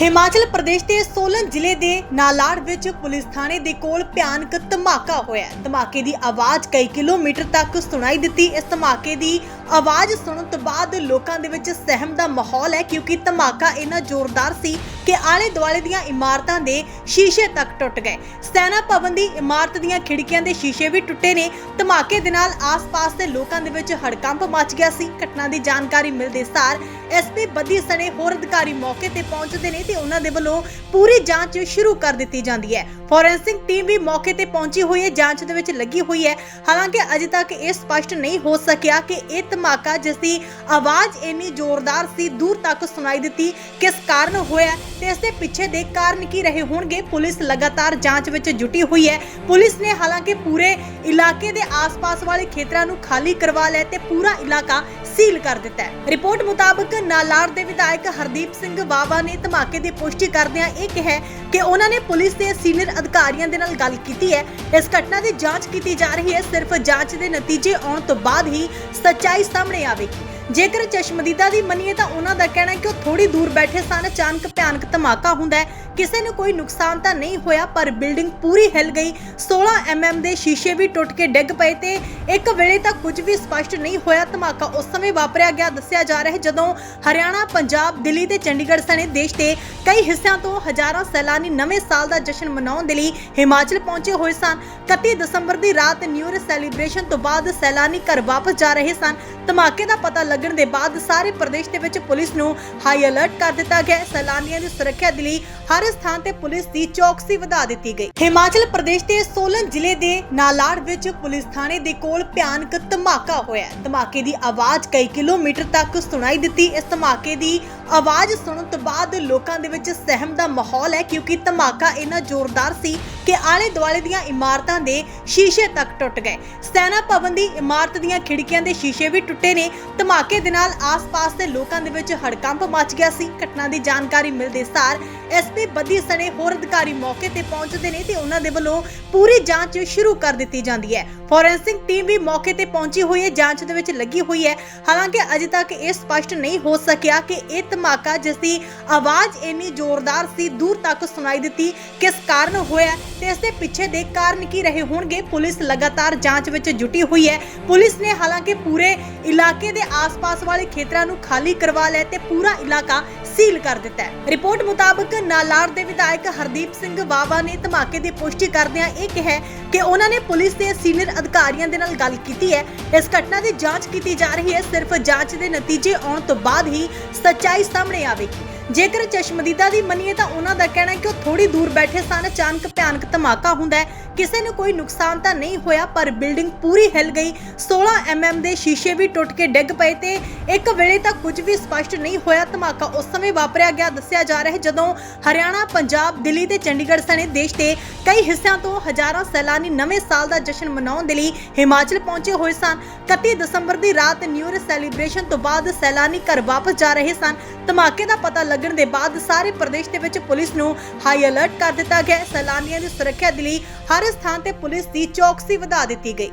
ਹਿਮਾਚਲ ਪ੍ਰਦੇਸ਼ ਦੇ ਸੋਲਨ ਜ਼ਿਲ੍ਹੇ ਦੇ ਨਾਲਾੜ ਵਿੱਚ ਪੁਲਿਸ ਥਾਣੇ ਦੇ ਕੋਲ ਭਿਆਨਕ ਧਮਾਕਾ ਹੋਇਆ ਧਮਾਕੇ ਦੀ ਆਵਾਜ਼ ਕਈ ਕਿਲੋਮੀਟਰ ਤੱਕ ਸੁਣਾਈ ਦਿੱਤੀ। ਇਸ ਧਮਾਕੇ ਦੀ ਆਵਾਜ਼ ਸੁਣਨ ਤੋਂ ਬਾਅਦ ਲੋਕਾਂ ਦੇ ਵਿੱਚ ਸਹਿਮ ਦਾ ਮਾਹੌਲ ਹੈ ਕਿਉਂਕਿ ਧਮਾਕਾ ਇੰਨਾ ਜ਼ੋਰਦਾਰ ਸੀ ਕਿ ਆਲੇ ਦੁਆਲੇ ਦੀਆਂ ਇਮਾਰਤਾਂ ਦੇ ਸ਼ੀਸ਼ੇ ਤੱਕ ਟੁੱਟ ਗਏ। ਸੈਨਾ ਭਵਨ ਦੀ ਇਮਾਰਤ ਦੀਆਂ ਖਿੜਕੀਆਂ ਦੇ ਸ਼ੀਸ਼ੇ ਵੀ ਟੁੱਟੇ ਨੇ। ਧਮਾਕੇ ਦੇ ਨਾਲ ਆਸ-ਪਾਸ ਦੇ ਲੋਕਾਂ ਦੇ ਵਿੱਚ ਹੜਕੰਪ ਮਚ ਗਿਆ ਸੀ। ਘਟਨਾ ਦੀ ਜਾਣਕਾਰੀ ਮਿਲਦੇ ਸਾਰ ਐਸਪੀ ਬੱਦੀ ਸਣੇ ਹੋਰ ਅਧਿਕਾਰੀ ਮੌਕੇ ਤੇ ਪਹੁੰਚਦੇ ਨੇ ਤੇ ਉਹਨਾਂ ਦੇ ਵੱਲੋਂ ਪੂਰੀ ਜਾਂਚ ਸ਼ੁਰੂ ਕਰ ਦਿੱਤੀ ਜਾਂਦੀ ਹੈ। ਫੋਰੈਂਸਿਕ ਟੀਮ ਵੀ ਮੌਕੇ ਤੇ ਪਹੁੰਚੀ ਹੋਈ ਹੈ, ਜਾਂਚ ਦੇ ਵਿੱਚ ਲੱਗੀ ਹੋਈ ਹੈ। ਹਾਲਾਂਕਿ ਅਜੇ ਤੱਕ ਇਹ ਸਪਸ਼ਟ ਨਹੀਂ ਹੋ ਸਕਿਆ ਕਿ ਇਹ ਧਮਾਕਾ ਜਿਸ ਦੀ ਆਵਾਜ਼ ਇੰਨੀ ਜ਼ੋਰਦਾਰ ਸੀ, ਦੂਰ ਤੱਕ ਸੁਣਾਈ ਦਿੱਤੀ, ਕਿਸ ਕਾਰਨ ਹੋਇਆ ਤੇ ਇਸ ਦੇ ਪਿੱਛੇ ਦੇ ਕਾਰਨ ਕੀ ਰਹੇ ਹੋਣਗੇ, ਪੁਲਿਸ ਲਗਾਤਾਰ ਜਾਂਚ ਵਿੱਚ ਜੁਟੀ ਹੋਈ ਹੈ। ਪੁਲਿਸ ਨੇ ਹਾਲਾਂਕਿ ਪੂਰੇ ਇਲਾਕੇ ਦੇ ਆਸ-ਪਾਸ ਵਾਲੇ ਖੇਤਰਾਂ ਨੂੰ ਖਾਲੀ ਕਰਵਾ ਲਿਆ ਤੇ ਪੂਰਾ ਇਲਾਕਾ ਸੀਲ ਕਰ ਦਿੱਤਾ ਹੈ। ਰਿਪੋਰਟ ਮੁਤਾਬਕ ਨਾਲਾੜ ਦੇ ਵਿਧਾਇਕ ਹਰਦੀਪ ਸਿੰਘ ਬਾਵਾ ਨੇ ਧਮਾਕੇ ਦੀ ਪੁਸ਼ਟੀ ਕਰਦਿਆਂ ਇਹ ਕਿਹਾ ਕਿ ਉਹਨਾਂ ਨੇ ਪੁਲਿਸ ਦੇ ਸੀਨੀਅਰ ਅਧਿਕਾਰੀਆਂ ਦੇ ਨਾਲ ਗੱਲ ਕੀਤੀ ਹੈ। ਇਸ ਘਟਨਾ ਦੀ ਜਾਂਚ ਕੀਤੀ ਜਾ ਰਹੀ ਹੈ। ਸਿਰਫ ਜਾਂਚ ਦੇ ਨਤੀਜੇ ਆਉਣ ਤੋਂ ਬਾਅਦ ਹੀ ਸੱਚਾਈ ਸਾਹਮਣੇ ਆਵੇਗੀ। ਜੇਕਰ ਚਸ਼ਮਦੀਦਾ ਦੀ ਮੰਨੀਏ ਤਾਂ ਉਹਨਾਂ ਦਾ ਕਹਿਣਾ ਹੈ ਕਿ ਉਹ ਥੋੜੀ ਦੂਰ ਬੈਠੇ ਸਨ। ਅਚਾਨਕ ਭਿਆਨਕ ਧਮਾਕਾ ਹੁੰਦਾ ਹੈ। ਕਿਸੇ ਨੂੰ ਕੋਈ ਨੁਕਸਾਨ ਤਾਂ ਨਹੀਂ ਹੋਇਆ, ਪਰ ਬਿਲਡਿੰਗ ਪੂਰੀ ਹਿੱਲ ਗਈ। 16 ਐਮਐਮ ਦੇ ਸ਼ੀਸ਼ੇ ਵੀ ਟੁੱਟ ਕੇ ਡਿੱਗ ਪਏ ਤੇ ਇੱਕ ਵੇਲੇ ਤੱਕ ਕੁਝ ਵੀ ਸਪਸ਼ਟ ਨਹੀਂ ਹੋਇਆ। ਧਮਾਕਾ ਉਸ ਸਮੇਂ ਵਾਪਰਿਆ ਗਿਆ, ਦੱਸਿਆ ਜਾ ਰਿਹਾ ਹੈ, ਜਦੋਂ ਹਰਿਆਣਾ, ਪੰਜਾਬ, ਦਿੱਲੀ ਤੇ ਚੰਡੀਗੜ੍ਹ ਸਣੇ ਦੇਸ਼ ਦੇ ਕਈ ਹਿੱਸਿਆਂ ਤੋਂ ਹਜ਼ਾਰਾਂ ਸੈਲਾਨੀ ਨਵੇਂ ਸਾਲ ਦਾ ਜਸ਼ਨ ਮਨਾਉਣ ਦੇ ਲਈ ਹਿਮਾਚਲ ਪਹੁੰਚੇ ਹੋਏ ਸਨ। 31 ਦਸੰਬਰ ਦੀ ਰਾਤ ਨਿਊ ਇਅਰ ਸੈਲੀਬ੍ਰੇਸ਼ਨ ਤੋਂ ਬਾਅਦ ਸੈਲਾਨੀ ਘਰ ਵਾਪਸ ਜਾ ਰਹੇ ਸਨ। ਧਮਾਕੇ ਦਾ ਪਤਾ ਲੱਗਣ ਦੇ ਬਾਅਦ ਸਾਰੇ ਪ੍ਰਦੇਸ਼ ਦੇ ਵਿੱਚ ਪੁਲਿਸ ਨੂੰ ਹਾਈ ਅਲਰਟ ਕਰ ਦਿੱਤਾ ਗਿਆ। ਸੈਲਾਨੀਆਂ ਦੀ ਸੁਰੱਖਿਆ ਦੇ ਲਈ ਹਰ ਸਥਾਨ ਤੇ ਪੁਲਿਸ ਦੀ ਚੌਕਸੀ ਵਧਾ ਦਿੱਤੀ ਗਈ। ਹਿਮਾਚਲ ਪ੍ਰਦੇਸ਼ ਦੇ ਸੋਲਨ ਜ਼ਿਲ੍ਹੇ ਦੇ ਨਾਲਾੜ ਵਿੱਚ ਪੁਲਿਸ ਥਾਣੇ ਦੇ ਕੋਲ ਭਿਆਨਕ ਧਮਾਕਾ ਹੋਇਆ। ਧਮਾਕੇ ਦੀ ਆਵਾਜ਼ ਕਈ ਕਿਲੋਮੀਟਰ ਤੱਕ ਸੁਣਾਈ ਦਿੱਤੀ। ਇਸ ਧਮਾਕੇ ਦੀ ਆਵਾਜ਼ ਸੁਣਨ ਤੋਂ ਬਾਅਦ ਲੋਕਾਂ ਦੇ ਵਿੱਚ ਸਹਿਮ ਦਾ ਮਾਹੌਲ ਹੈ, ਕਿਉਂਕਿ ਧਮਾਕਾ ਇੰਨਾ ਜ਼ੋਰਦਾਰ ਸੀ ਕਿ ਆਲੇ ਦੁਆਲੇ ਦੀਆਂ ਇਮਾਰਤਾਂ ਦੇ ਸ਼ੀਸ਼ੇ ਤੱਕ ਟੁੱਟ ਗਏ। ਸੈਨਾ ਭਵਨ ਦੀ ਇਮਾਰਤ ਦੀਆਂ ਖਿੜਕੀਆਂ ਦੇ ਸ਼ੀਸ਼ੇ ਵੀ ਟੁੱਟੇ ਨੇ। ਧਮਾਕੇ ਦੇ ਨਾਲ ਆਸ-ਪਾਸ ਦੇ ਲੋਕਾਂ ਦੇ ਵਿੱਚ ਹੜਕੰਪ ਮਚ ਗਿਆ ਸੀ। ਘਟਨਾ ਦੀ ਜਾਣਕਾਰੀ ਮਿਲਦੇ ਸਾਰ ਐਸਪੀ ਬੱਦੀ ਸਣੇ ਹੋਰ ਅਧਿਕਾਰੀ ਮੌਕੇ ਤੇ ਪਹੁੰਚਦੇ ਨੇ ਤੇ ਉਹਨਾਂ ਦੇ ਵੱਲੋਂ ਪੂਰੀ ਜਾਂਚ ਸ਼ੁਰੂ ਕਰ ਦਿੱਤੀ ਜਾਂਦੀ ਹੈ। ਫੋਰੈਂਸਿਕ ਟੀਮ ਵੀ ਮੌਕੇ ਤੇ ਪਹੁੰਚੀ ਹੋਈ ਹੈ। ਜਾਂਚ ਦੇ ਵਿੱਚ ਲੱਗੀ ਹੋਈ ਹੈ। ਹਾਲਾਂਕਿ ਅਜੇ ਤੱਕ ਇਹ ਸਪਸ਼ਟ ਨਹੀਂ ਹੋ ਸਕਿਆ ਕਿ ਇਹ ਧਮਾਕਾ ਜਿਸ ਦੀ ਆਵਾਜ਼ ਇੰਨੀ ਜ਼ੋਰਦਾਰ ਸੀ, ਦੂਰ ਤੱਕ ਸੁਣਾਈ ਦਿੱਤੀ ਕਿਸ ਕਾਰਨ ਹੋਇਆ ਤੇ ਇਸ ਦੇ ਪਿੱਛੇ ਦੇ ਕਾਰਨ ਕੀ ਰਹੇ ਹੋਣਗੇ? ਪੁਲਿਸ ਲਗਾਤਾਰ ਜਾਂਚ ਵਿੱਚ ਜੁਟੀ ਹੋਈ ਹੈ। ਪੁਲਿਸ ਨੇ ਹਾਲਾਂਕਿ ਪੂਰੇ ਇਲਾਕੇ ਦੇ ਆਸ-ਪਾਸ ਵਾਲੇ ਖੇਤਰਾਂ ਨੂੰ ਖਾਲੀ ਕਰਵਾ ਲਿਆ ਤੇ ਪੂਰਾ ਇਲਾਕਾ ਸੀਲ ਕਰ ਦਿੱਤਾ ਹੈ। ਰਿਪੋਰਟ ਮੁਤਾਬਕ ਨਾਲਾੜ ਦੇ ਵਿਧਾਇਕ ਹਰਦੀਪ ਸਿੰਘ ਬਾਵਾ ਨੇ ਧਮਾਕੇ ਦੀ ਪੁਸ਼ਟੀ ਕਰਦਿਆਂ ਇਹ ਕਿਹਾ ਕਿ ਉਹਨਾਂ ਨੇ ਪੁਲਿਸ ਦੇ ਸੀਨੀਅਰ ਅਧਿਕਾਰੀਆਂ ਦੇ ਨਾਲ ਗੱਲ ਕੀਤੀ ਹੈ। ਇਸ ਘਟਨਾ ਦੀ ਜਾਂਚ ਕੀਤੀ ਜਾ ਰਹੀ ਹੈ। ਸਿਰਫ ਜਾਂਚ ਦੇ ਨਤੀਜੇ ਆਉਣ ਤੋਂ ਬਾਅਦ ਹੀ ਸੱਚਾਈ ਸਾਹਮਣੇ ਆਵੇਗੀ। ਜੇਕਰ ਚਸ਼ਮਦੀਦਾ ਦੀ ਮੰਨੀਏ ਤਾਂ ਉਹਨਾਂ ਦਾ ਕਹਿਣਾ ਹੈ ਕਿ ਉਹ ਥੋੜੀ ਦੂਰ ਬੈਠੇ ਸਨ, ਅਚਾਨਕ ਭਿਆਨਕ ਧਮਾਕਾ ਹੁੰਦਾ ਹੈ। ਕਿਸੇ ਨੂੰ ਕੋਈ ਨੁਕਸਾਨ ਤਾਂ ਨਹੀਂ ਹੋਇਆ, ਪਰ ਬਿਲਡਿੰਗ ਪੂਰੀ ਹਿੱਲ ਗਈ। 16 ਐਮਐਮ ਦੇ ਸ਼ੀਸ਼ੇ ਵੀ ਟੁੱਟ ਕੇ ਡਿੱਗ ਪਏ ਤੇ ਇੱਕ ਵੇਲੇ ਤਾਂ ਕੁਝ ਵੀ ਸਪਸ਼ਟ ਨਹੀਂ ਹੋਇਆ। ਧਮਾਕਾ ਉਸ ਸਮੇਂ ਵਾਪਰਿਆ ਗਿਆ। ਦੱਸਿਆ ਜਾ ਰਿਹਾ ਹੈ, ਜਦੋਂ ਹਰਿਆਣਾ, ਪੰਜਾਬ, ਦਿੱਲੀ ਤੇ ਚੰਡੀਗੜ੍ਹ ਸਣੇ ਦੇਸ਼ ਦੇ ਕਈ ਹਿੱਸਿਆਂ ਤੋਂ ਹਜ਼ਾਰਾਂ ਸੈਲਾਨੀ ਨਵੇਂ ਸਾਲ ਦਾ ਜਸ਼ਨ ਮਨਾਉਣ ਦੇ ਲਈ ਹਿਮਾਚਲ ਪਹੁੰਚੇ ਹੋਏ ਸਨ। 31 ਦਸੰਬਰ ਦੀ ਰਾਤ ਨਿਊ ਇਅਰ ਸੈਲੀਬ੍ਰੇਸ਼ਨ ਤੋਂ ਬਾਅਦ ਸੈਲਾਨੀ ਘਰ ਵਾਪਸ ਜਾ ਰਹੇ ਸਨ। ਧਮਾਕੇ ਦਾ ਪਤਾ ਲੱਗਣ ਦੇ ਬਾਅਦ ਸਾਰੇ ਪ੍ਰਦੇਸ਼ ਦੇ ਵਿੱਚ ਪੁਲਿਸ ਨੂੰ ਹਾਈ ਅਲਰਟ ਕਰ ਦਿੱਤਾ ਗਿਆ। ਸੈਲਾਨੀਆਂ ਦੀ ਸੁਰੱਖਿਆ ਦੇ ਲਈ ਹਰ ਸਥਾਨ ਤੇ ਪੁਲਿਸ ਦੀ ਚੌਕਸੀ ਵਧਾ ਦਿੱਤੀ ਗਈ।